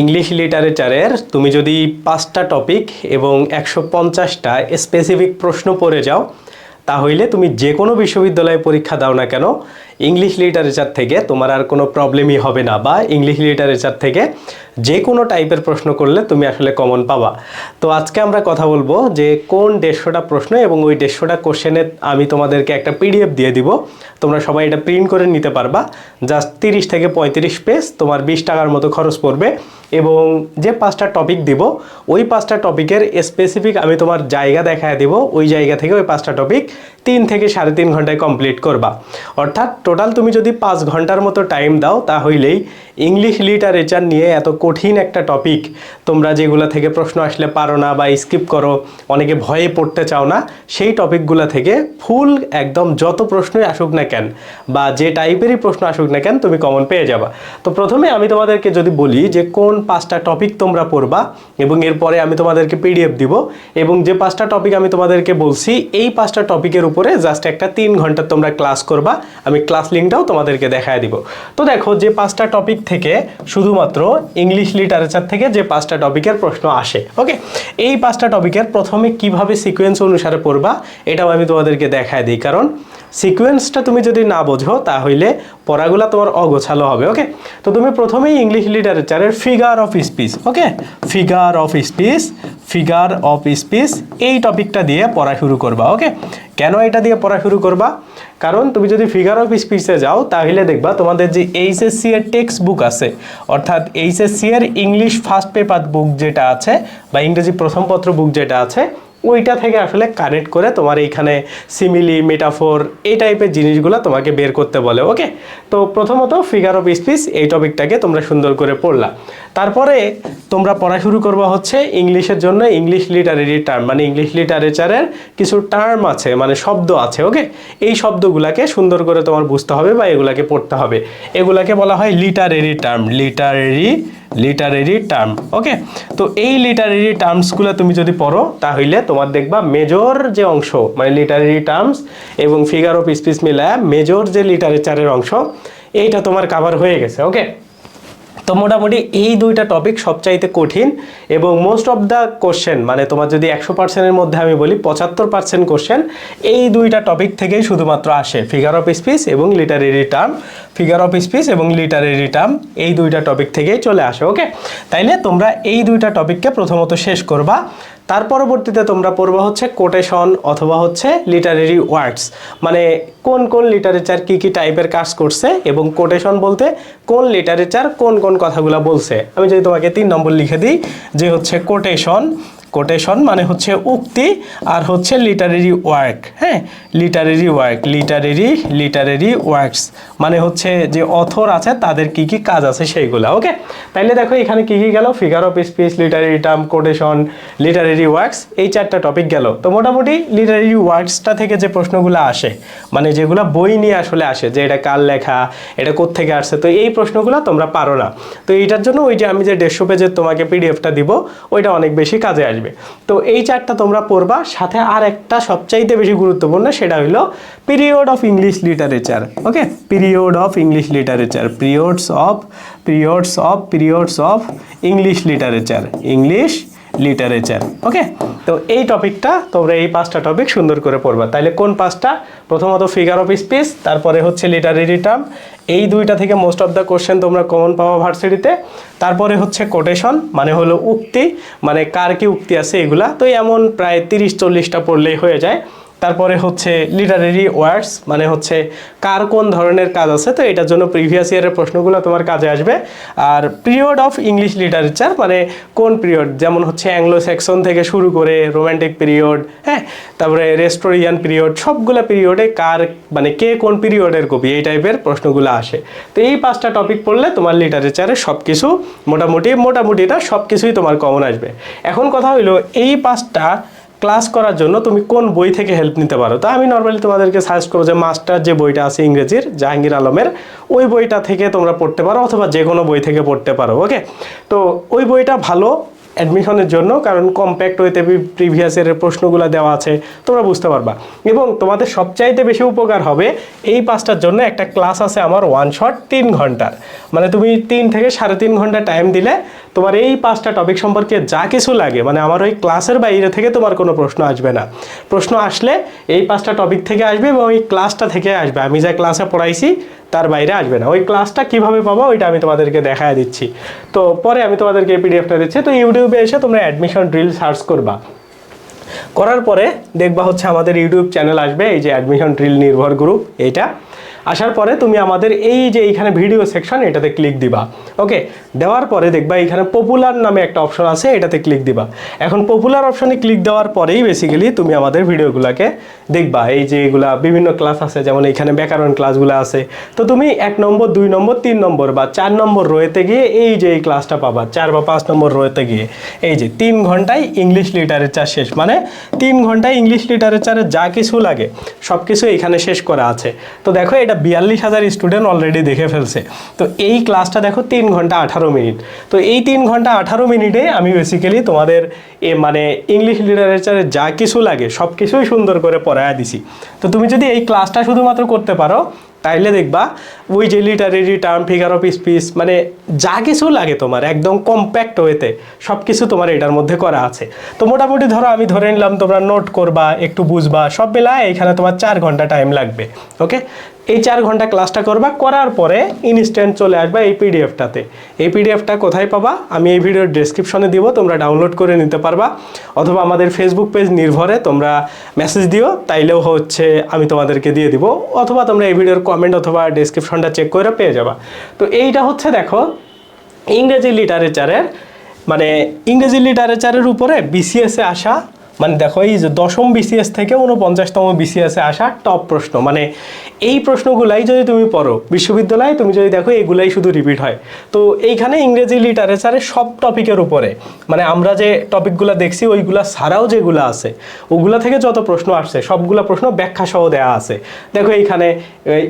English লিটারেচারের তুমি যদি পাঁচটা টপিক এবং একশো পঞ্চাশটা স্পেসিফিক প্রশ্ন পড়ে যাও, তাহলে তুমি যে কোনো বিশ্ববিদ্যালয়ে পরীক্ষা দাও না কেন, ইংলিশ লিটারেচার থেকে তোমার আর কোনো প্রবলেমই হবে না বা ইংলিশ লিটারেচার থেকে যে কোনো টাইপের প্রশ্ন করলে তুমি আসলে কমন পাবা। তো আজকে আমরা কথা বলব যে কোন দেড়শোটা প্রশ্ন এবং ওই দেড়শোটা কোশ্চেনের আমি তোমাদেরকে একটা পিডিএফ দিয়ে দিব। তোমরা সবাই এটা প্রিন্ট করে নিতে পারবা। জাস্ট তিরিশ থেকে পঁয়ত্রিশ পেজ তোমার বিশ টাকার মতো খরচ পড়বে এবং যে পাঁচটা টপিক দিব, ওই পাঁচটা টপিকের স্পেসিফিক আমি তোমার জায়গা দেখায় দিব। ওই জায়গা থেকে ওই পাঁচটা টপিক তিন থেকে সাড়ে তিন ঘন্টায় কমপ্লিট করবা। অর্থাৎ টোটাল তুমি যদি পাঁচ ঘণ্টার মতো টাইম দাও, তাহলেই ইংলিশ লিটারেচার নিয়ে এত কঠিন একটা টপিক তোমরা যেগুলো থেকে প্রশ্ন আসলে পারো না বা স্কিপ করো, অনেকে ভয়ে পড়তে চাও না, সেই টপিকগুলো থেকে ফুল একদম যত প্রশ্নই আসুক না কেন বা যে টাইপেরই প্রশ্ন আসুক না কেন তুমি কমন পেয়ে যাবা। তো প্রথমে আমি তোমাদেরকে যদি বলি যে কোন পাঁচটা টপিক তোমরা পড়বা এবং এরপরে আমি তোমাদেরকে পিডিএফ দিব এবং যে পাঁচটা টপিক আমি তোমাদেরকে বলছি, এই পাঁচটা টপিকের উপরে জাস্ট একটা তিন ঘণ্টা তোমরা ক্লাস করবা, আমি ক্লাস লিঙ্কটাও তোমাদেরকে দেখায় দিব। তো দেখো যে পাঁচটা টপিক থেকে শুধুমাত্র ইংলিশ লিটারেচার থেকে যে পাঁচটা টপিকের প্রশ্ন আসে ওকে এই পাঁচটা টপিকের প্রথমে কীভাবে সিকোয়েন্স অনুসারে পড়বা, এটাও আমি তোমাদেরকে দেখায় দিই। কারণ সিকোয়েন্সটা তুমি যদি না বোঝো, তাহলে পড়াগুলো তোমার অগোছালো হবে ওকে তো তুমি প্রথমেই English লিটারেচারের figure of speech okay figure of speech figure of speech এই টপিকটা দিয়ে পড়া শুরু করবা ওকে কেন এটা দিয়ে পড়া শুরু করবা? কারণ তুমি যদি ফিগার অফ স্পিচে যাও, তাহলে দেখবা তোমাদের যে এইচএসসি এর টেক্সট বুক আছে, অর্থাৎ এইচএসসি এর ইংলিশ ফার্স্ট পেপার বুক যেটা আছে, বা ইংরেজি প্রথম পত্র বুক যেটা আছে ওইটা থেকে আসলে কানেক্ট করে তোমার এইখানে সিমিলি মেটাফোর এই টাইপের জিনিসগুলো তোমাকে বের করতে বলে ওকে তো প্রথমত ফিগার অফ স্পিচ এই টপিকটাকে তোমরা সুন্দর করে পড়লা। তারপরে তোমরা পড়া শুরু করবা হচ্ছে ইংলিশের জন্য ইংলিশ লিটারেরি টার্ম মানে ইংলিশ লিটারেচারের কিছু টার্ম আছে মানে শব্দ আছে ওকে এই শব্দগুলাকে সুন্দর করে তোমার বুঝতে হবে বা এগুলাকে পড়তে হবে। এগুলাকে বলা হয় literary term literary literary term okay তো এই লিটারেরি টার্মসগুলো তুমি যদি পড়ো, তাহলে তোমার দেখবা মেজর যে অংশ মানে লিটারেরি টার্মস এবং ফিগার অফ স্পিচ মিলায় মেজর যে লিটারেচারের অংশ, এইটা তোমার কাভার হয়ে গেছে ওকে তো মোটামুটি এই দুইটা টপিক সবচাইতে কঠিন এবং মোস্ট অফ দ্য কোশ্চেন মানে তোমার যদি একশো পার্সেন্টের মধ্যে আমি বলি, পঁচাত্তর পার্সেন্ট কোশ্চেন এই দুইটা টপিক থেকেই শুধুমাত্র আসে ফিগার অফ স্পিচ এবং literary term figure of speech এবং লিটারেরি টার্ম এই দুইটা টপিক থেকেই চলে আসে ওকে তাইলে তোমরা এই দুইটা টপিককে প্রথমত শেষ করবা। তার পরবর্তীতে তোমরা পড়বা হচ্ছে কোটেশন অথবা হচ্ছে লিটারেরি ওয়ার্ডস মানে কোন কোন লিটারেচার কি কি টাইপের কাজ করছে এবং কোটেশন বলতে কোন লিটারেচার কোন কোন কথাগুলো বলছে। আমি যদি তোমাকে তিন নম্বর লিখে দিই, যে হচ্ছে কোটেশন কোটেশন মানে হচ্ছে উক্তি আর হচ্ছে লিটারেরি ওয়ার্ক হ্যাঁ? Literary work literary literary works মানে হচ্ছে যে অথর আছে, তাদের কি কি কাজ আছে সেইগুলো ওকে তাইলে দেখো এখানে কি কি গেল? Figure of speech literary term quotation literary works এই চারটা টপিক গেল। তো মোটামুটি লিটারেরি ওয়ার্কসটা থেকে যে প্রশ্নগুলো আসে মানে যেগুলো বই নিয়ে আসলে আসে, যে এটা কার লেখা, এটা কোত্থেকে আসছে, তো এই প্রশ্নগুলো তোমরা পারো না। তো এইটার জন্য ওই যে আমি যে দেড়শো পেজের তোমাকে পিডিএফটা দিব, ওইটা অনেক বেশি কাজে আসবে। তো এই চারটা তোমরা পড়বা, সাথে আর একটা সবচাইতে বেশি গুরুত্বপূর্ণ সেটা হলো period of English literature okay period of English literature periods of periods of periods of English literature English literature okay তো এই টপিকটা তোমরা এই পাঁচটা টপিক সুন্দর করে পড়বা। তাহলে কোন পাঁচটা? প্রথমত ফিগার অফ স্পিচ তারপরে হচ্ছে লিটারেরি টার্ম এই দুইটা থেকে মোস্ট অফ দ্য কোশ্চেন তোমরা কমন পাওয়া ভার্সিটিতে। তারপরে হচ্ছে কোটেশন মানে হলো উক্তি মানে কার কি উক্তি আছে এগুলা। তো এমন প্রায় তিরিশ চল্লিশটা পড়লেই হয়ে যায়। তারপরে হচ্ছে লিটারেরি ওয়ার্ডস মানে হচ্ছে কার কোন ধরনের কাজ আছে, তো এটার জন্য প্রিভিয়াস ইয়ারের প্রশ্নগুলো তোমার কাজে আসবে। আর পিরিয়ড অফ ইংলিশ লিটারেচার মানে কোন পিরিয়ড যেমন হচ্ছে অ্যাংলো সেকশন থেকে শুরু করে রোম্যান্টিক পিরিয়ড হ্যাঁ? তারপরে রেস্টোরিয়ান পিরিয়ড সবগুলো পিরিয়ডে কার মানে কে কোন পিরিয়ডের কবি, এই টাইপের প্রশ্নগুলো আসে। তো এই পাঁচটা টপিক পড়লে তোমার লিটারেচারে সব কিছু মোটামুটি মোটামুটি না সব কিছুই তোমার কমন আসবে। এখন কথা হইল, এই পাঁচটা ক্লাস করার জন্য তুমি কোন বই থেকে হেল্প নিতে পারো? তো আমি নর্মালি তোমাদেরকে সাজেস্ট করব যে মাস্টার যে বইটা আছে ইংরেজির, জাহাঙ্গীর আলমের, ওই বইটা থেকে তোমরা পড়তে পারো অথবা যে কোনো বই থেকে পড়তে পারো ওকে তো ওই বইটা ভালো অ্যাডমিশনের জন্য, কারণ কম্প্যাক্ট ওয়েতে প্রিভিয়াসের প্রশ্নগুলো দেওয়া আছে, তোমরা বুঝতে পারবা। এবং তোমাদের সবচাইতে বেশি উপকার হবে এই পাঁচটার জন্য একটা ক্লাস আছে আমার ওয়ান শট তিন ঘণ্টার। মানে তুমি তিন থেকে সাড়ে তিন ঘণ্টা টাইম দিলে তোমার এই পাঁচটা টপিক সম্পর্কে যা কিছু লাগে মানে আমার ওই ক্লাসের বাইরে থেকে তোমার কোনো প্রশ্ন আসবে না। প্রশ্ন আসলে এই পাঁচটা টপিক থেকে আসবে এবং ওই ক্লাসটা থেকে আসবে। আমি যা ক্লাসে পড়াইছি, তার বাইরে আসবে না। ওই ক্লাসটা কীভাবে পাবো, ওইটা আমি তোমাদেরকে দেখায় দিচ্ছি। তো পরে আমি তোমাদেরকে পিডিএফটা দিচ্ছি। তো ইউটিউবে এসে তোমরা অ্যাডমিশন ড্রিল সার্চ করবা। করার পরে দেখবা হচ্ছে আমাদের ইউটিউব চ্যানেল আসবে, এই যে অ্যাডমিশন ড্রিল নির্ভর গ্রুপ এইটা। আসার পরে তুমি আমাদের এই যে এইখানে ভিডিও সেকশন এটাতে ক্লিক দিবা। ওকে দেওয়ার পরে দেখবা এইখানে পপুলার নামে একটা অপশন আছে, এটাতে ক্লিক দিবা। এখন পপুলার অপশনে ক্লিক দেওয়ার পরেই বেসিক্যালি তুমি আমাদের ভিডিওগুলোকে দেখবা। এই যে এগুলা বিভিন্ন ক্লাস আছে, যেমন এখানে ব্যাকরণ ক্লাসগুলো আছে। তো তুমি এক নম্বর, দুই নম্বর, তিন নম্বর বা চার নম্বর রোয়েতে গিয়ে এই যে এই ক্লাসটা পাবা, চার বা পাঁচ নম্বর রোয়েতে গিয়ে। এই যে তিন ঘন্টায় ইংলিশ লিটারেচার শেষ। মানে তিন ঘন্টায় ইংলিশ লিটারেচারে যা কিছু লাগে সব কিছু এখানে শেষ করা আছে। তো দেখো, এটা বিয়াল্লিশ হাজার স্টুডেন্ট অলরেডি দেখে ফেলছে। তো এই ক্লাসটা দেখো তিন ঘণ্টা আঠারো মিনিট। তো এই তিন ঘণ্টা আঠারো মিনিটে আমি বেসিক্যালি তোমাদের এ মানে ইংলিশ লিটারেচারে যা কিছু লাগে সব কিছুই সুন্দর করে পড়ায় দিছি। তো তুমি যদি এই ক্লাসটা শুধুমাত্র করতে পারো তাইলে দেখবা, ওই যে literary term figure of speech মানে যা কিছু লাগে তোমার, একদম কম্প্যাক্ট ওয়েতে সব কিছু তোমার এটার মধ্যে করা আছে। তো মোটামুটি ধরো আমি ধরে নিলাম তোমরা নোট করবা, একটু বুঝবা, সব বেলায় এখানে তোমার চার ঘণ্টা টাইম লাগবে ওকে এই চার ঘণ্টা ক্লাসটা করবা, করার পরে ইনস্ট্যান্ট চলে আসবা এই পিডিএফটাতে এই পিডিএফটা কোথায় পাবা? আমি এই ভিডিওর ডেসক্রিপশনে দিব, তোমরা ডাউনলোড করে নিতে পারবা। অথবা আমাদের ফেসবুক পেজ নির্ভরে তোমরা মেসেজ দিও, তাইলেও হচ্ছে আমি তোমাদেরকে দিয়ে দিব। অথবা তোমরা এই ভিডিওর কমেন্ট অথবা ডিসক্রিপশনটা চেক করে পেয়ে যাবা। তো এইটা হচ্ছে দেখো, ইংরেজি লিটারেচারের মানে ইংরেজি লিটারেচারের উপরে বিসিএসে আসা মানে দেখো, এই যে দশম বিসিএস থেকে উনপঞ্চাশতম বিসিএসে আসা টপ প্রশ্ন। মানে এই প্রশ্নগুলাই যদি তুমি পড়ো, বিশ্ববিদ্যালয়ে তুমি যদি দেখো, এগুলাই শুধু রিপিট হয়। তো এইখানে ইংরেজি লিটারেচারের সব টপিকের উপরে মানে আমরা যে টপিকগুলো দেখছি, ওইগুলা ছাড়াও যেগুলো আছে, ওগুলা থেকে যত প্রশ্ন আসছে, সবগুলা প্রশ্ন ব্যাখ্যা সহ দেওয়া আছে। দেখো এইখানে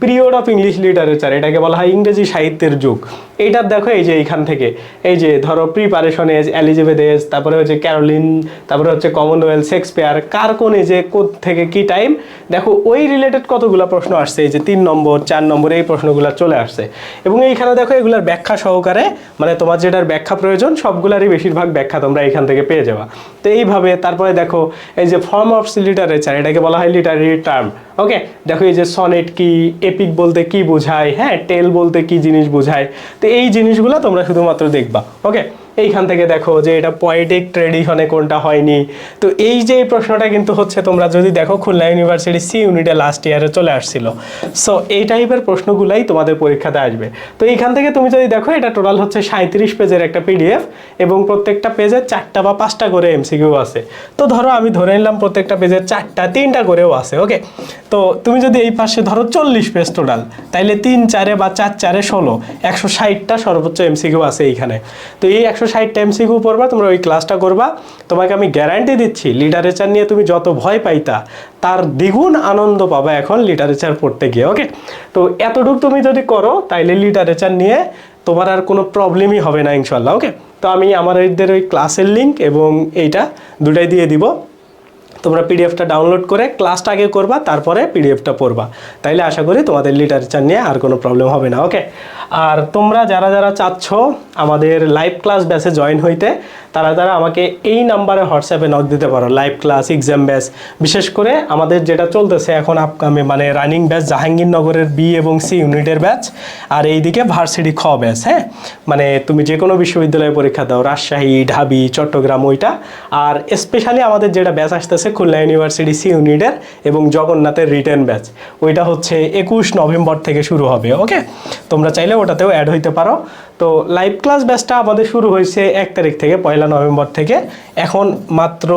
পিরিয়ড অফ ইংলিশ লিটারেচার এটাকে বলা হয় ইংরেজি সাহিত্যের যুগ। এইটার দেখো, এই যে এইখান থেকে। এই যে ধরো প্রিপারেশন এজ এলিজেবেথ এজ তারপরে হচ্ছে ক্যারোলিন তারপরে হচ্ছে কমনওয়েলথ শেক্সপিয়ার কার কোন এজে থেকে কি টাইম দেখো, ওই রিলেটেড কতগুলো প্রশ্ন আসছে, এই যে তিন নম্বর, চার নম্বর, এই প্রশ্নগুলো চলে আসছে। এবং এইখানে দেখো, এগুলার ব্যাখ্যা সহকারে মানে তোমার যেটার ব্যাখ্যা প্রয়োজন, সবগুলারই বেশিরভাগ ব্যাখ্যা তোমরা এখান থেকে পেয়ে যাবা। তো এইভাবে তারপরে দেখো, এই যে ফর্ম অফ লিটারেচার এটাকে বলা হয় লিটারি টার্ম ওকে দেখো এই যে সনেট কি এপিক বলতে কি বোঝায় হ্যাঁ টেল বলতে কি জিনিস বোঝায়, তো এই জিনিসগুলো তোমরা শুধুমাত্র দেখবা ওকে এইখান থেকে দেখো যে এটা পয়েটিক ট্রেডিশনে কোনটা হয়নি। তো এই যে প্রশ্নটা কিন্তু হচ্ছে, তোমরা যদি দেখো খুলনা ইউনিভার্সিটি সি ইউনিটে লাস্ট ইয়ারে চলে আসছিল। সো এই টাইপের প্রশ্নগুলাই তোমাদের পরীক্ষাতে আসবে। তো এইখান থেকে তুমি যদি দেখো, এটা টোটাল হচ্ছে সাঁত্রিশ পেজের একটা পিডিএফ এবং প্রত্যেকটা পেজে চারটা বা পাঁচটা করে এমসিকিউ আছে। তো ধরো আমি ধরে নিলাম প্রত্যেকটা পেজে চারটা, তিনটা করেও আছে ওকে তো তুমি যদি এই পাশে ধরো চল্লিশ পেজ টোটাল তাইলে তিন চারে বা চার চারে ষোলো, একশো ষাটটা সর্বোচ্চ এমসিকিউ আছে এইখানে। তো এই একশো ষাটটা এমসিকিউ পড়বা, তোমরা ওই ক্লাসটা করবা। তোমাকে আমি গ্যারান্টি দিচ্ছি লিটারেচার নিয়ে তুমি যত ভয় পাইতা, তার দ্বিগুণ আনন্দ পাবা এখন লিটারেচার পড়তে গিয়ে ওকে তো এতটুকু তুমি যদি করো, তাইলে লিটারেচার নিয়ে তোমার আর কোনো প্রবলেমই হবে না ইনশাল্লাহ ওকে তো আমি আমার এদের ওই ক্লাসের লিঙ্ক এবং এইটা দুটাই দিয়ে দিব। তোমরা পিডিএফটা ডাউনলোড করে ক্লাসটা আগে করবা, তারপরে পিডিএফটা পড়বা। তাইলে আশা করি তোমাদের লিটারেচার নিয়ে আর কোনো প্রবলেম হবে না ওকে আর তোমরা যারা যারা চাচ্ছ আমাদের লাইভ ক্লাস ব্যাচে জয়েন হইতে, তারা তারা আমাকে এই নাম্বারে হোয়াটসঅ্যাপে নক দিতে পারো লাইভ ক্লাস এক্সাম ব্যাচ বিশেষ করে আমাদের যেটা চলতেছে এখন আপকামে মানে রানিং ব্যাচ জাহাঙ্গীরনগরের বি এবং সি ইউনিটের ব্যাচ আর এইদিকে ভার্সিটি খ ব্যাচ হ্যাঁ? মানে তুমি যে কোনো বিশ্ববিদ্যালয়ে পরীক্ষা দাও, রাজশাহী, ঢাবি, চট্টগ্রাম, ওইটা। আর স্পেশালি আমাদের যেটা ব্যাচ আসতেছে খুলনা ইউনিভার্সিটি সি ইউনিটের এবং জগন্নাথের রিটার্ন ব্যাচ ওইটা হচ্ছে একুশ নভেম্বর থেকে শুরু হবে ওকে তোমরা চাইলে ওটাতেও অ্যাড হইতে পারো। তো লাইভ ক্লাস ব্যাচটা আমাদের শুরু হয়েছে এক তারিখ থেকে, পয়লা নভেম্বর থেকে। এখন মাত্র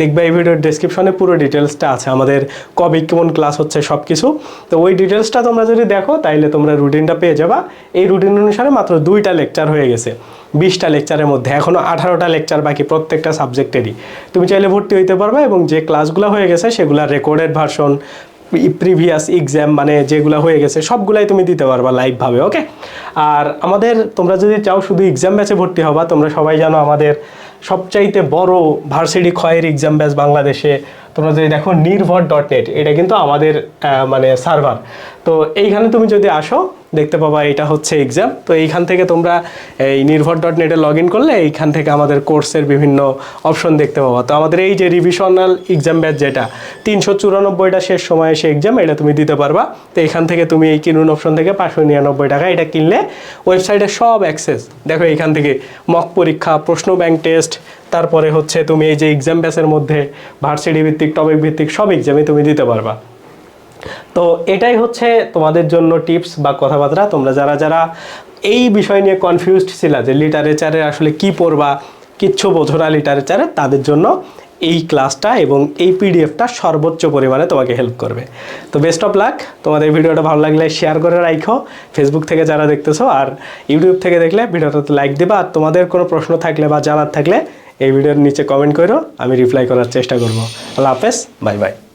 দেখবে এই ভিডিওর ডেসক্রিপশনে পুরো ডিটেলসটা আছে। আমাদের কবে কেমন ক্লাস হচ্ছে সব কিছু তো ওই ডিটেলসটা তোমরা যদি দেখো, তাইলে তোমরা রুটিনটা পেয়ে যাবা। এই রুটিন অনুসারে মাত্র দুইটা লেকচার হয়ে গেছে। বিশটা লেকচারের মধ্যে। এখনও আঠারোটা লেকচার বাকি প্রত্যেকটা সাবজেক্টেরই তুমি চাইলে ভর্তি হইতে পারবে এবং যে ক্লাসগুলো হয়ে গেছে সেগুলোর রেকর্ডেড ভার্সন প্রিভিয়াস এক্সাম মানে যেগুলো হয়ে গেছে, সবগুলাই তুমি দিতে পারবা লাইভভাবে ওকে আর আমাদের, তোমরা যদি চাও শুধু এক্সাম ব্যাচে ভর্তি হবা, তোমরা সবাই জানো আমাদের সবচাইতে বড় ভার্সিটি খয়ের এক্সাম ব্যাচ বাংলাদেশে তোমরা যদি দেখো নির্ভর ডট নেট এটা কিন্তু আমাদের মানে সার্ভার তো এইখানে তুমি যদি আসো, দেখতে পাবা এটা হচ্ছে এক্সাম তো এইখান থেকে তোমরা এই নির্ভর ডট নেটে লগ ইন করলে এইখান থেকে আমাদের কোর্সের বিভিন্ন অপশন দেখতে পাবা। তো আমাদের এই যে রিভিশনাল এক্সাম ব্যাচ যেটা, তিনশো চুরানব্বইটা শেষ সময়ে এসে এক্সাম এটা তুমি দিতে পারবা। তো এখান থেকে তুমি এই কিনুন অপশন থেকে পাঁচশো নিরানব্বই টাকা এটা কিনলে ওয়েবসাইটে সব অ্যাক্সেস দেখো এখান থেকে মক পরীক্ষা, প্রশ্ন ব্যাংক টেস্ট তারপরে হচ্ছে তুমি এই যে এক্সাম ব্যাচের মধ্যে ভার্সিটি ভিত্তিক টপিক ভিত্তিক, সব এক্সামই তুমি দিতে পারবা। তো এটাই হচ্ছে তোমাদের জন্য টিপস বা কথাবার্তা। তোমরা যারা যারা এই বিষয় নিয়ে কনফিউজড ছিলা যে লিটারেচারে আসলে কি পড়বা, কিচ্ছু বোঝো না লিটারেচারে তাদের জন্য এই ক্লাসটা এবং এই পিডিএফটা সর্বোচ্চ পরিমাণে তোমাকে হেল্প করবে। তো বেস্ট অফ লাক তোমাদের ভিডিওটা ভালো লাগলে শেয়ার করে রাখো ফেসবুক থেকে যারা দেখতেছো আর ইউটিউব থেকে দেখলে, ভিডিওটাতে লাইক দেবা। আর তোমাদের কোনো প্রশ্ন থাকলে বা জানার থাকলে এই ভিডিওর নিচে কমেন্ট করো আমি রিপ্লাই করার চেষ্টা করব। আল্লাহ হাফেজ বাই বাই